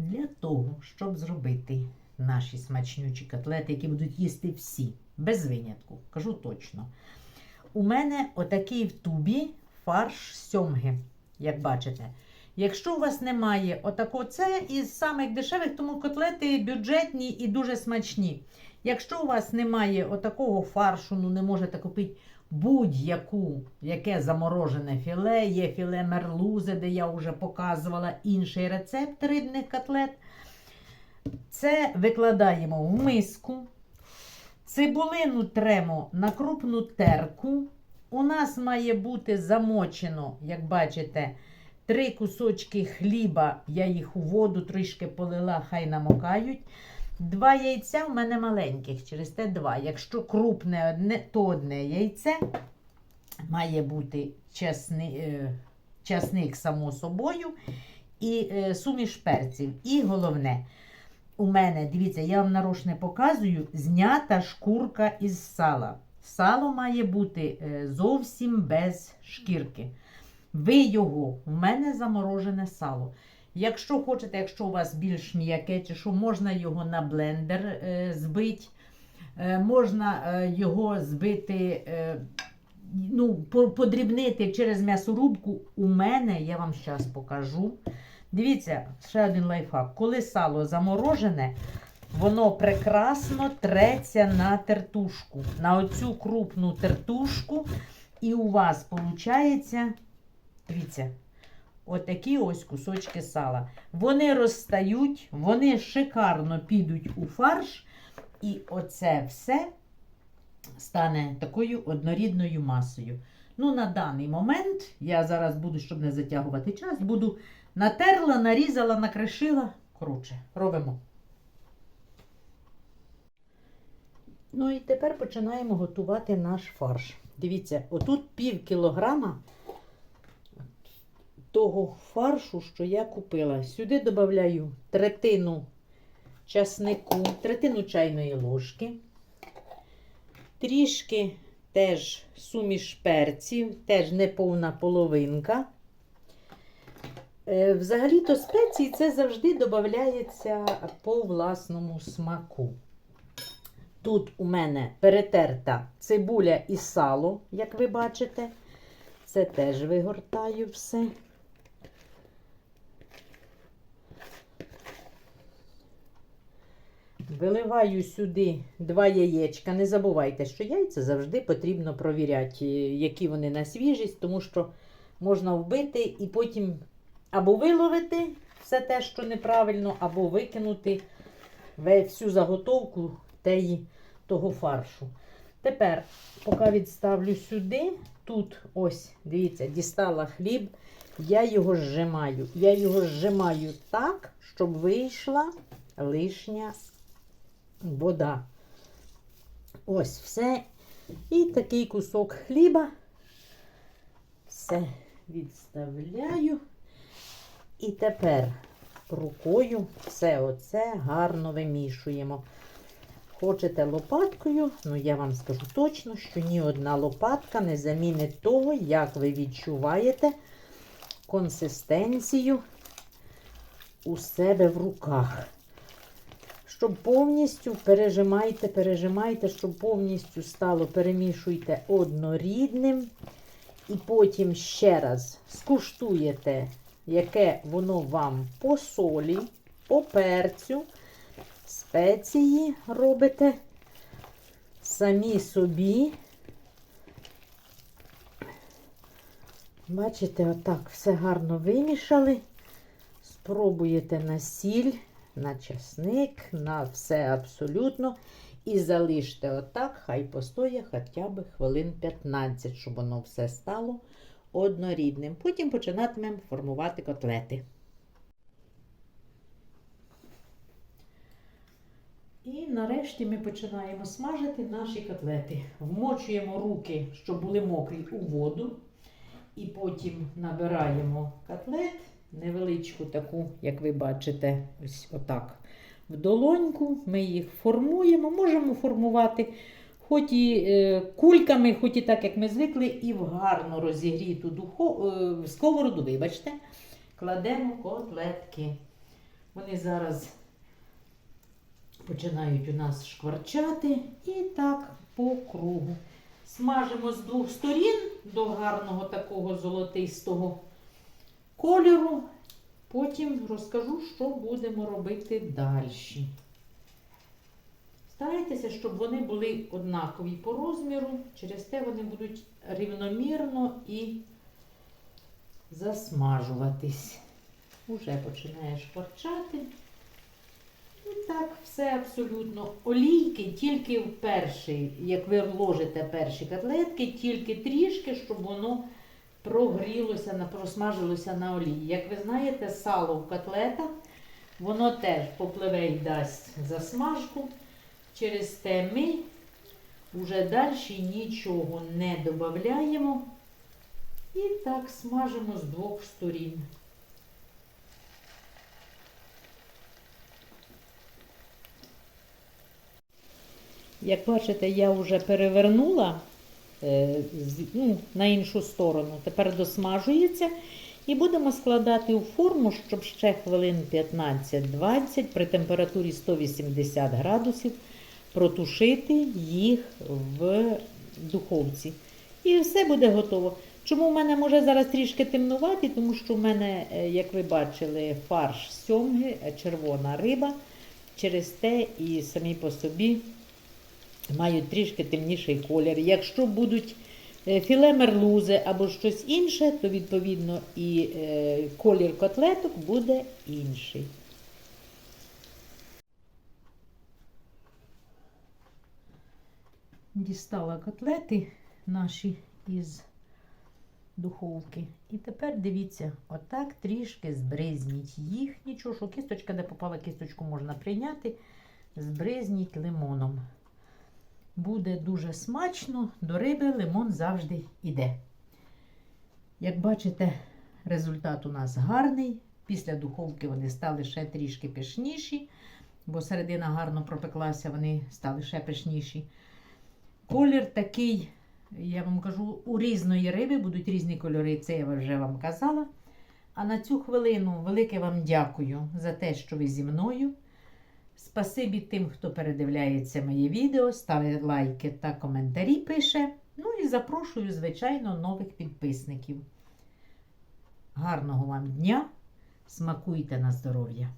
Для того, щоб зробити наші смачнючі котлети, які будуть їсти всі, без винятку, кажу точно. У мене отакий в тубі фарш сьомги, як бачите. Якщо у вас немає отако, це із самих дешевих, тому котлети бюджетні і дуже смачні. Якщо у вас немає отакого фаршу, ну не можете купити будь-яку, яке заморожене філе, є філе мерлузе, де я вже показувала інший рецепт рибних котлет. Це викладаємо в миску. Цибулину тремо на крупну терку. У нас має бути замочено, як бачите, три кусочки хліба. Я їх у воду трішки полила, хай намокають. Два яйця в мене маленьких, через те два. Якщо крупне одне, то одне яйце. Має бути е, часник, само собою, і е, суміш перців. І головне, у мене, дивіться, я вам нарошне показую, знята шкурка із сала. Сало має бути е, зовсім без шкірки. Ви його, у мене заморожене сало. Якщо хочете, якщо у вас більш м'яке, чи що, можна його на блендер е, збити, е, можна е, його збити, е, ну, подрібнити через м'ясорубку. У мене, я вам зараз покажу. Дивіться, ще один лайфхак. Коли сало заморожене, воно прекрасно треться на тертушку, на оцю крупну тертушку, і у вас виходить, дивіться, отакі ось кусочки сала. Вони розстають, вони шикарно підуть у фарш, і оце все стане такою однорідною масою. Ну, на даний момент, я зараз буду, щоб не затягувати час, буду натерла, нарізала, накришила. Коротше, робимо. Ну і тепер починаємо готувати наш фарш. Дивіться, отут пів кілограма того фаршу, що я купила. Сюди додаю третину часнику, третину чайної ложки, трішки теж суміш перців, теж неповна половинка. Е, Взагалі-то спеції це завжди додається по власному смаку. Тут у мене перетерта цибуля і сало, як ви бачите. Це теж вигортаю все. Виливаю сюди два яєчка. Не забувайте, що яйця завжди потрібно провіряти, які вони на свіжість, тому що можна вбити і потім або виловити все те, що неправильно, або викинути всю заготовку теї, того фаршу. Тепер, поки відставлю сюди, тут ось, дивіться, дістала хліб, я його зжимаю. Я його зжимаю так, щоб вийшла лишня вода. Ось все. І такий кусок хліба. Все відставляю. І тепер рукою все оце гарно вимішуємо. Хочете лопаткою, ну я вам скажу точно, що ні одна лопатка не замінить того, як ви відчуваєте консистенцію у себе в руках. Щоб повністю пережимайте, пережимайте, щоб повністю стало, перемішуйте однорідним. І потім ще раз скуштуєте, яке воно вам по солі, по перцю, спеції робите самі собі. Бачите, отак все гарно вимішали. Спробуєте на сіль, на часник, на все абсолютно. І залиште отак, хай постоє хоча б хвилин 15, щоб воно все стало однорідним. Потім починатимемо формувати котлети. І нарешті ми починаємо смажити наші котлети. Вмочуємо руки, щоб були мокрі у воду. І потім набираємо котлет, невеличку таку, як ви бачите, ось отак. В долоньку ми їх формуємо, можемо формувати хоч і е, кульками, хоч і так, як ми звикли, і в гарно розігріту духо, е, сковороду, вибачте, кладемо котлетки. Вони зараз починають у нас шкварчати і так по кругу. Смажимо з двох сторін до гарного такого золотистого кольору. Потім розкажу, що будемо робити далі. Старайтеся, щоб вони були однакові по розміру, через те вони будуть рівномірно і засмажуватись. Уже починає шкварчати. І так, все абсолютно. Олійки тільки в перший, як ви вложите перші котлетки, тільки трішки, щоб воно прогрілося, на- просмажилося на олії. Як ви знаєте, сало в котлетах, воно теж попливе і дасть засмажку. Через те ми вже далі нічого не додаємо. І так смажимо з двох сторін. Як бачите, я вже перевернула ну, на іншу сторону. Тепер досмажується. І будемо складати у форму, щоб ще хвилин 15-20 при температурі 180 градусів протушити їх в духовці. І все буде готово. Чому в мене може зараз трішки темнувати? Тому що в мене, е, як ви бачили, фарш сьомги, е, червона риба. Через те і самі по собі мають трішки темніший колір. Якщо будуть е, філе мерлузи або щось інше, то відповідно і е, колір котлеток буде інший. Дістала котлети наші із духовки. І тепер дивіться, отак трішки збризніть їх. Нічого, що кісточка, де попала кісточку, можна прийняти. Збризніть лимоном. Буде дуже смачно, до риби лимон завжди йде. Як бачите, результат у нас гарний. Після духовки вони стали ще трішки пишніші, бо середина гарно пропеклася, вони стали ще пишніші. Колір такий, я вам кажу, у різної риби будуть різні кольори, це я вже вам казала. А на цю хвилину велике вам дякую за те, що ви зі мною. Спасибі тим, хто передивляється моє відео, ставить лайки та коментарі пише. Ну і запрошую, звичайно, нових підписників. Гарного вам дня! Смакуйте на здоров'я!